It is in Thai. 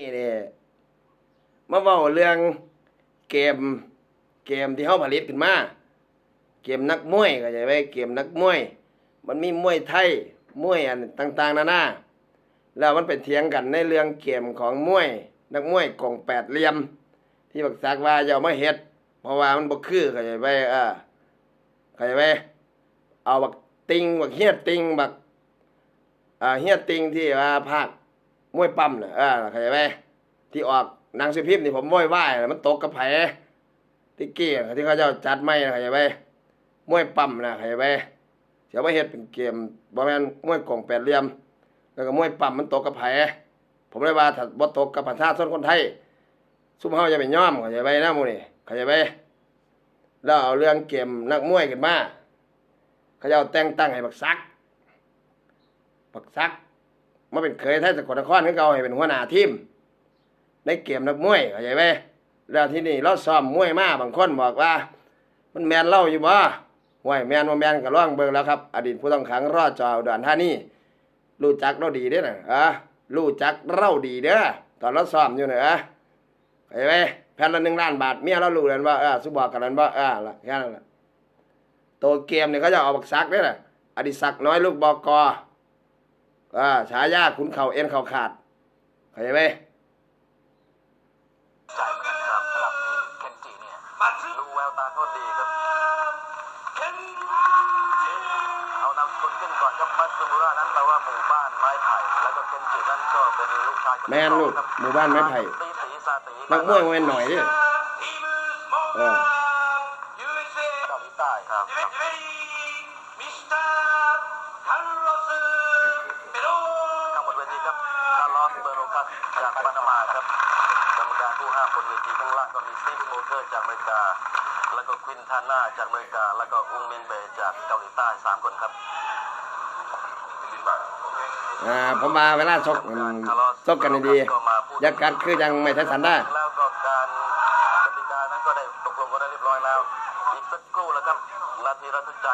นี่เนี่ยมาเว้าเรื่องเกมเกมที่เฮาผลิตขึ้นมา เกมนักมวยก็จะไว้เกมนักมวย มันมีมวยไทยมวยอันต่าง ๆนานาแล้วมันเป็นเถียงกันในเรื่องเกมของมวย นักมวยกองแปดเหลี่ยม ที่บักซักว่าอย่าเอามาเฮ็ดเพราะว่ามันบ่คือเข้าใจไว้เออเข้าใจไว้เอาบักติงบักเฮียติงบักอ่าเฮียติงที่ว่าภาค มวยปั้มน่ะเออเข้าใจไว้ที่ออกนังสือพิมพ์นี่ผมโวยวายน่ะมันตกกับไผที่เกี้ที่เขาเจ้าจัดไม่เข้าใจไว้มวยปั้มนะเข้าใจไว้เสียมาเฮ็ดเป็นเกมบ่แม่นมวยกล่องแปดเหลี่ยม แล้วก็มวยปั้มมันตกกับไผผมเลยว่าถ้าบ่ตกกับประชาชนคนไทยซุมเฮาจะไปย่อมเข้าใจไว้นะมูนี่เข้าใจไว้แล้วเอาเรื่องเกมนักมวยขึ้นมาเขาจะเอาแต่งตั้งให้บักซักบักซัก มาเป็นเคยไทยสกลนครคือเก่าให้เป็นหัวหน้าทีมในเกมนักมวยเข้าใจไว้แล้วที่นี่เราซ้อมมวยมาบางคนบอกว่า มันแมนเล่าอยู่บ่ห่วยแมนบ่แมนก็ลองเบิ่งแล้วครับ อดีตผู้ต้องขังรอดจออุดรธานี่รู้จักเราดีเด้อนะอะรู้จักเราดีเด้อตอนเราซ้อมอยู่น่ะอะเห็นไหมแผ่นละหนึ่งล้านบาทเมียเรารู้แล้วว่าเออสุบอกกันนั้นว่าเออละแค่นั้นแหละตัวเกมเนี่ยเขาจะเอาบักซักนี่แหละอดิศักน้อยลูกบอกก อ่าฉายาขุนเข่าเอ็นเข่าขาดเข้าใจไหมใจเหมือนกันครับสำหรับเคนจิเนี่ยดูแววตาเขาดีครับเอานำคนขึ้นก่อนครับมัตสึมุระนั้นแปลว่าหมู่บ้านไม้ไผ่แล้วก็เคนจินั้นก็เป็นลูกชายคนที่แม่นลูกสองครับหมู่บ้านไม้ไผ่ตีสีซาตีนักมวยมันหน่อยดิเออเกาหลีใต้ครับ อสเบโรคัสจากปานามาครับกรรมการผู้ห้ามบนเวทีข้างล่างก็มีสตีฟโมเกอร์จากอเมริกา แล้วก็ควินทาน่าจากอเมริกา แล้วก็อุงมินเบย์จากเกาหลีใต้สามคนครับอ่าผมมาเวลาชกอืมชกกันดีๆอย่ากัดคือยังไม่ใช่สันได้แล้วก็การกติกานั้นก็ได้ตกลงกันได้เรียบร้อยแล้ว อีกสักครู่แล้วครับนาทีระทึกใจ